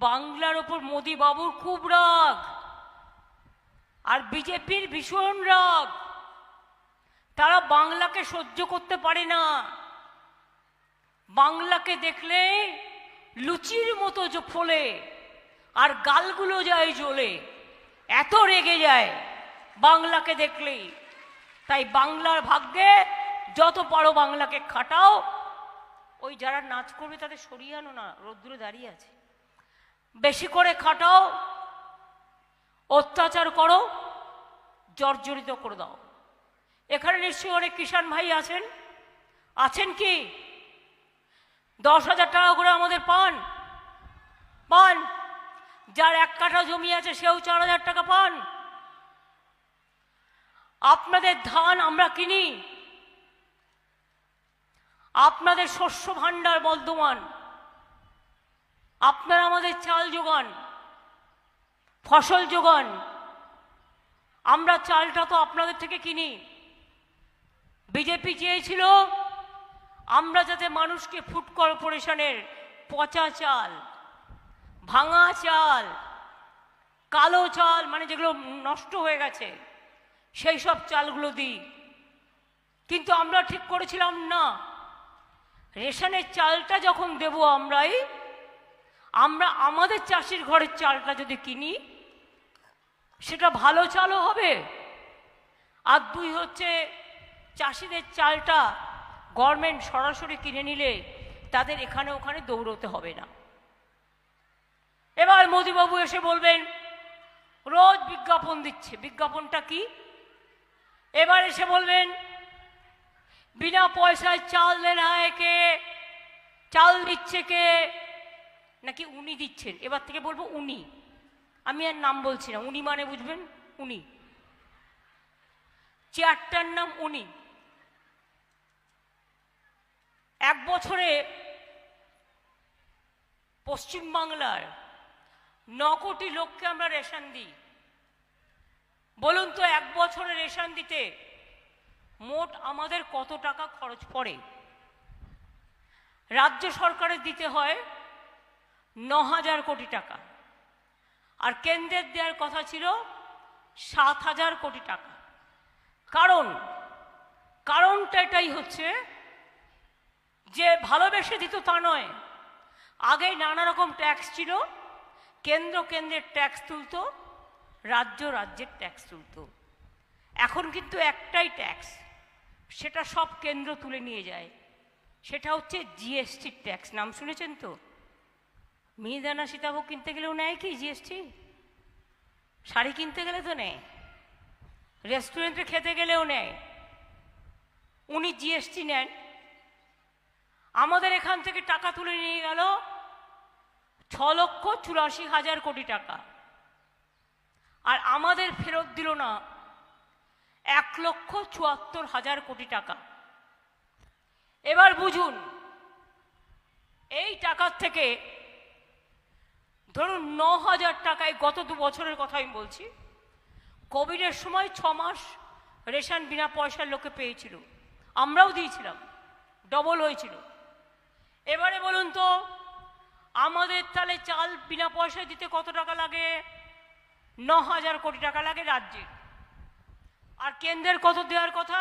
বাংলার ওপর মোদি বাবুর খুব রাগ, আর বিজেপির ভীষণ রাগ। তারা বাংলাকে সহ্য করতে পারে না। বাংলাকে দেখলে লুচির মতো ফোলে, আর গালগুলো যায় জ্বলে, এত রেগে যায় বাংলাকে দেখলেই। তাই বাংলার ভাগ্যে যত পারো বাংলাকে খাটাও, ওই যারা নাচ করবে তাদের সরিয়ে আনো না, রোদ্দুরে দাঁড়িয়ে আছে। বেশি করে খাটাও, অত্যাচার করো, জর্জরিত করে দাও। এখানে নিশ্চয়ই অনেক কিষাণ ভাই আছেন। আছেন কি? দশ হাজার টাকা করে আমাদের পান। পান। যার এক কাঠা জমি আছে, সেও চার হাজার টাকা পান। আপনাদের ধান আমরা কিনি। আপনাদের শস্য ভাণ্ডার বর্ধমান। আপনারা আমাদের চাল যোগান, ফসল যোগান। আমরা চালটা তো আপনাদের থেকে কিনি। বিজেপি চেয়েছিল, আমরা যাতে মানুষকে ফুড কর্পোরেশনের পচা চাল, ভাঙা চাল, কালো চাল মানে যেগুলো নষ্ট হয়ে গেছে, সেই সব চালগুলো দিই। কিন্তু আমরা ঠিক করেছিলাম না। রেশনের চালটা যখন দেব আমরাই আমরা আমাদের চাষির ঘরের চালটা যদি কিনি, সেটা ভালো চালও হবে। আর দুই হচ্ছে, চাষিদের চালটা গভর্নমেন্ট সরাসরি কিনে নিলে তাদের এখানে ওখানে দৌড়তে হবে না। এবার মোদিবাবু এসে বলবেন, রোজ বিজ্ঞাপন দিচ্ছে। বিজ্ঞাপনটা কি? এবার এসে বলবেন, বিনা পয়সায় চাল দেন কে? চাল দিচ্ছে কে? নাকি উনি দিচ্ছেন? এবার থেকে বলব উনি। আমি আর নাম বলছি না। উনি মানে বুঝবেন? উনি। চেয়ারটার নাম উনি। এক বছরে পশ্চিমবাংলার ন কোটি লোককে আমরা রেশন দিই। বলুন তো, এক বছরে রেশন দিতে মোট আমাদের কত টাকা খরচ পড়ে? রাজ্য সরকারের দিতে হয় ন হাজার কোটি টাকা। আর কেন্দ্রের দেওয়ার কথা ছিল সাত হাজার কোটি টাকা। কারণ, কারণটা এটাই হচ্ছে যে ভালোবেসে দিত তা নয়। আগে নানা রকম ট্যাক্স ছিল। কেন্দ্র কেন্দ্রের ট্যাক্স তুলতো, রাজ্য রাজ্যের ট্যাক্স তুলতো। এখন কিন্তু একটাই ট্যাক্স, সেটা সব কেন্দ্র তুলে নিয়ে যায়। সেটা হচ্ছে জিএসটি ট্যাক্স। নাম শুনেছেন তো? মিহিদানা সীতাভোগ কিনতে গেলেও নেয় কি জিএসটি শাড়ি কিনতে গেলে তো নেয়। রেস্টুরেন্টে খেতে গেলেও নেয়। উনি জিএসটি নেন। আমাদের এখান থেকে টাকা তুলে নিয়ে গেল ছ লক্ষ চুরাশি হাজার কোটি টাকা। আর আমাদের ফেরত দিল না এক লক্ষ চুয়াত্তর হাজার কোটি টাকা। এবার বুঝুন, এই টাকার থেকে ধরুন ন হাজার টাকায় গত দু বছরের কথা আমি বলছি, কোভিডের সময় ছ মাস রেশন বিনা পয়সার লোকে পেয়েছিল। আমরাও দিয়েছিলাম, ডবল হয়েছিল। এবারে বলুন তো, আমাদের তাহলে চাল বিনা পয়সায় দিতে কত টাকা লাগে? ন হাজার কোটি টাকা লাগে রাজ্যের আর কেন্দ্রের কত দেওয়ার কথা,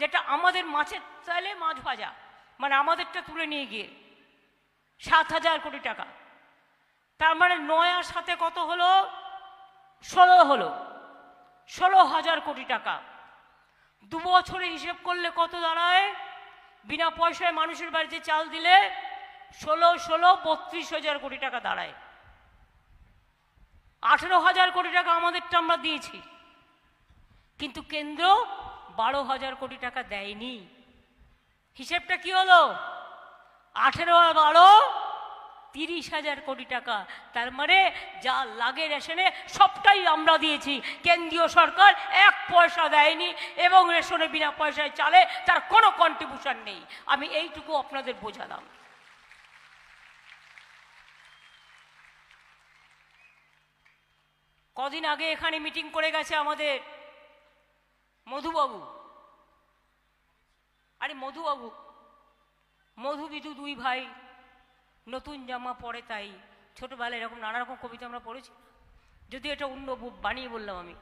যেটা আমাদের মাছের চাইলে মাছ ভাজা মানে আমাদেরটা তুলে নিয়ে গিয়ে, সাত হাজার কোটি টাকা। তার মানে নয় আর সাথে কত হলো? ষোলো হলো। ষোলো হাজার কোটি টাকা। দু বছরে হিসেব করলে কত দাঁড়ায়? বিনা পয়সায় মানুষের বাড়িতে চাল দিলে ষোলো ষোলো, বত্রিশ হাজার কোটি টাকা দাঁড়ায়। আঠেরো হাজার কোটি টাকা আমাদেরটা আমরা দিয়েছি। কিন্তু কেন্দ্র বারো হাজার কোটি টাকা দেয়নি। হিসেবটা কি হলো? আঠেরো বারো তিরিশ হাজার কোটি টাকা। তার মানে যা লাগে রেশনে সবটাই আমরা দিয়েছি। কেন্দ্রীয় সরকার এক পয়সা দেয়নি এবং রেশনে বিনা পয়সায় চালে তার কোনো কন্ট্রিবিউশন নেই। আমি এইটুকু আপনাদের বোঝালাম। কদিন আগে এখানে মিটিং করে গেছে আমাদের মধুবাবু। আরে মধুবাবু মধু বিধু দুই ভাই। নতুন জামা পরে তাই ছোটবেলায় এরকম নানা রকম কবিতা আমরা পড়েছি যদি এটা অন্য বু- বানিয়ে বললাম আমি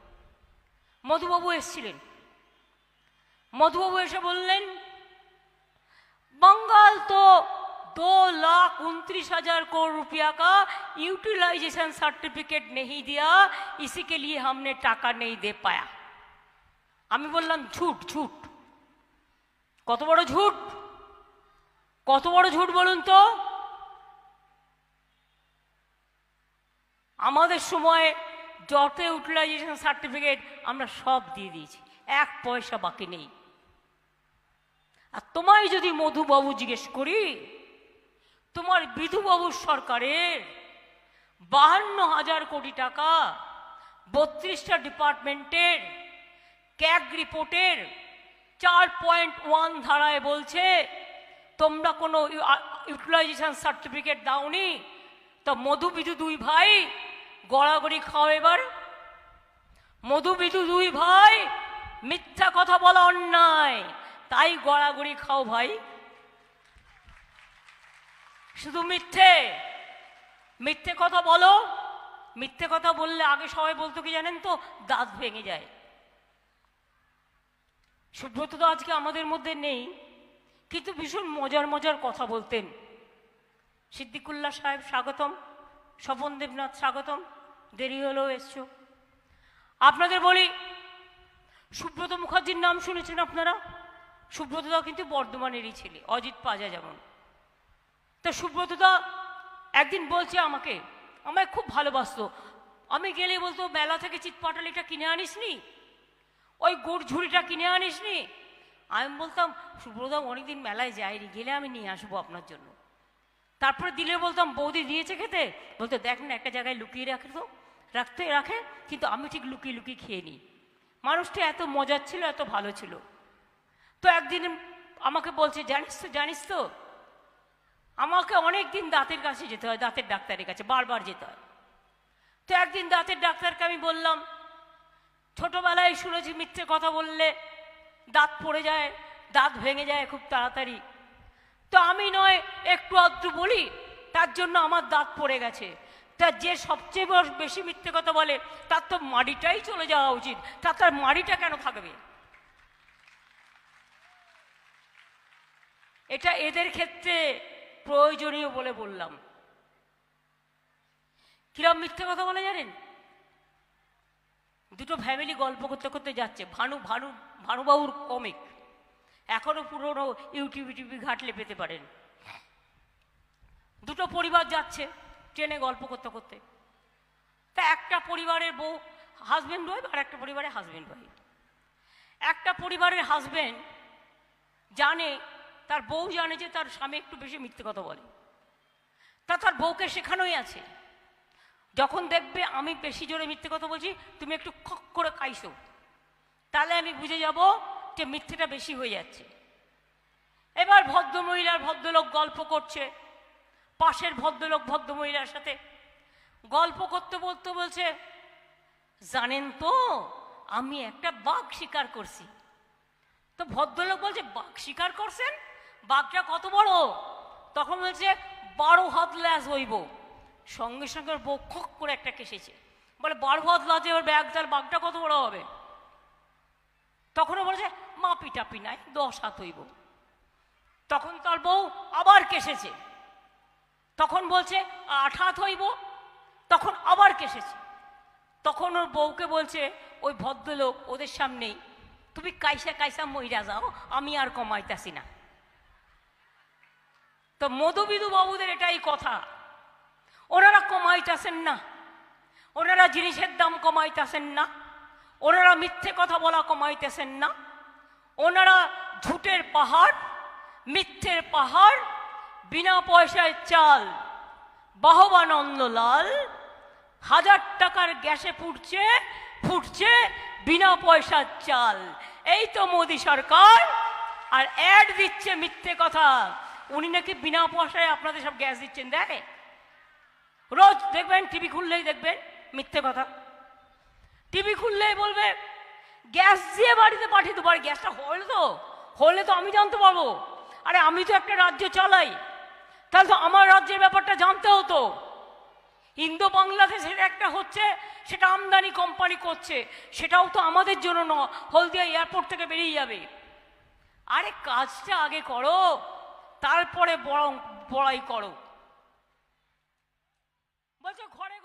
মধুবাবু এসছিলেন মধুবাবু এসে বললেন बंगाल तो दो लाख उनतीस हजार करोड़ रुपया का यूटिलाइजेशन सर्टिफिकेट नहीं दिया इसी के लिए हमने टाका नहीं दे पाया আমি বললাম ঝুট ঝুট কত বড় ঝুট কত বড় ঝুট বলুন তো আমাদের সময় যত ইউটিলাইজেশন সার্টিফিকেট আমরা সব দিয়ে দিয়েছি। এক পয়সা বাকি নেই। আর তোমায় যদি মধুবাবু জিজ্ঞেস করি, তোমার বিধুবাবুর সরকারের বাহান্ন হাজার কোটি টাকা বত্রিশটা ডিপার্টমেন্টের ক্যাগ রিপোর্টের চার পয়েন্ট ওয়ান ধারায় বলছে, তোমরা কোনো ইউটিলাইজেশন সার্টিফিকেট দাওনি? তো মধু বিধু দুই ভাই গড়াগড়ি খাও এবার। মধু বিধু দুই ভাই, মিথ্যা কথা বলা অন্যায়। তাই গড়াগড়ি খাও ভাই। শুধু মিথ্যে? মিথ্যে কথা বলো। মিথ্যে কথা বললে আগে সবাই বলতো কি জানেন তো? দাঁত ভেঙে যায়। সুব্রত তো আজকে আমাদের মধ্যে নেই, কিন্তু ভীষণ মজার মজার কথা বলতেন। সিদ্দিকুল্লাহ সাহেব স্বাগতম স্বপন দেবনাথ স্বাগতম। দেরি হলেও এসছো। আপনাদের বলি, সুব্রত মুখার্জির নাম শুনেছেন আপনারা? সুব্রতদা কিন্তু বর্ধমানেরই ছেলে, অজিত পাজা যেমন। তা সুব্রতদা একদিন বলছে আমাকে, আমায় খুব ভালোবাসতো। আমি গেলে বলতো, মেলা থেকে চিৎপাটালিটা কিনে আনিসনি? ওই গুড় ঝুড়িটা কিনে আনিসনি? আমি বলতাম সুব্রতদা অনেকদিন মেলায় যাইনি গেলে আমি নিয়ে আসব আপনার জন্য। তারপরে দিলে বলতাম, বৌদি দিয়েছে খেতে? বলতো, দেখ না, একটা জায়গায় লুকিয়ে রাখে তো। রাখতে রাখে, কিন্তু আমি ঠিক লুকিয়ে লুকিয়ে খেয়ে নিই। মানুষটা এত মজার ছিল, এত ভালো ছিল। তো একদিন আমাকে বলছে, জানিস তো জানিস তো, আমাকে অনেক দিন দাঁতের কাছে যেতে হয়, দাঁতের ডাক্তারের কাছে, বারবার যেতে হয়। তো একদিন দাঁতের ডাক্তারকে আমি বললাম, ছোটোবেলায় শুনেছি মিথ্যে কথা বললে দাঁত পড়ে যায়, দাঁত ভেঙে যায় খুব তাড়াতাড়ি। তো আমি নয়, একটু আধটু বলি, তার জন্য আমার দাঁত পড়ে গেছে। তা যে সবচেয়ে বেশি মিথ্যে কথা বলে, তার তো মাড়িটাই চলে যাওয়া উচিত। তার তার মাড়িটা কেন থাকবে এটা এদের ক্ষেত্রে প্রয়োজনীয় বলে বললাম। কিরম মিথ্যে কথা বলে জানেন? দুটো ফ্যামিলি গল্প করতে করতে যাচ্ছে। ভানু ভানু, ভানুবাবুর কমিক এখনও পুরনো ইউটিউব টিভি ঘাটলে পেতে পারেন। দুটো পরিবার যাচ্ছে। ট্রেনে গল্প করতে করতে। তা একটা পরিবারের বউ হাজব্যান্ড ওয়াইফ আর একটা পরিবারের হাজব্যান্ড ওয়াইফ একটা পরিবারের হাজব্যান্ড জানে, তার বউ জানে যে তার স্বামী একটু বেশি মিথ্যে কথা বলে। তা তার বউকে শেখানোই আছে। যখন দেখবে আমি বেশি জোরে মিথ্যে কথা বলছি, তুমি একটু খক করে কাইছো তাহলে আমি বুঝে যাব যে মিথ্যেটা বেশি হয়ে যাচ্ছে। এবার ভদ্রমহিলার ভদ্রলোক গল্প করছে। পাশের ভদ্রলোক, ভদ্রমহিলার সাথে গল্প করতে বলতে বলছে, জানেন তো, আমি একটা বাঘ শিকার করছি। তো ভদ্রলোক বলছে, বাঘ শিকার করছেন? বাঘটা কত বড়? তখন বলছে, বারো হাত ল্যাস হইব। সঙ্গে সঙ্গে বউ খক করে একটা কেসেছে। বলে, বারো হাত লাজে ওর ব্যাগ, তার বাঘটা কত বড় হবে? তখনও বলেছে, মাপি টাপি নাই, দশ হাত হইব। তখন তার বউ আবার কেসেছে। তখন বলছে, আঠাত হইব। তখন আবার কেসেছে। তখন ওর বউকে বলছে, ওই ভদ্রলোক ওদের সামনেই। তুমি কাইসা কাইসা মইরা যাও, আমি আর কমাইতাছি না। তো মধুবিধু বাবুদের এটাই কথা। ওনারা কমাইতেছেন না। ওনারা জিনিসের দাম কমাইতেছেন না। ওনারা মিথ্যে কথা বলা কমাইতেছেন না। ওনারা ঝুটের পাহাড়, মিথ্যের পাহাড় বিনা পয়সায় চাল বাহবানন্দ লাল হাজার টাকার গ্যাসে ফুটছে ফুটছে, বিনা পয়সার চাল। এই তো মোদি সরকার, আর অ্যাড দিচ্ছে মিথ্যে কথা। উনি নাকি বিনা পয়সায় আপনাদের সব গ্যাস দিচ্ছেন দেয় রোজ দেখবেন, টিভি খুললেই দেখবেন মিথ্যে কথা। টিভি খুললেই বলবে, গ্যাস দিয়ে বাড়িতে পাঠিয়ে দেবো আর গ্যাসটা হলে তো হলে তো আমি জানতে পারব। আরে আমি তো একটা রাজ্য চালাই তাহলে তো আমার রাজ্যের ব্যাপারটা জানতে হতো। ইন্দো বাংলাদেশের একটা হচ্ছে, সেটা আমদানি কোম্পানি করছে। সেটাও তো আমাদের জন্য ন হলদিয়া এয়ারপোর্ট থেকে বেরিয়ে যাবে। আরে কাজটা আগে করো, তারপরে বড় বড়াই করো। বলছে ঘরে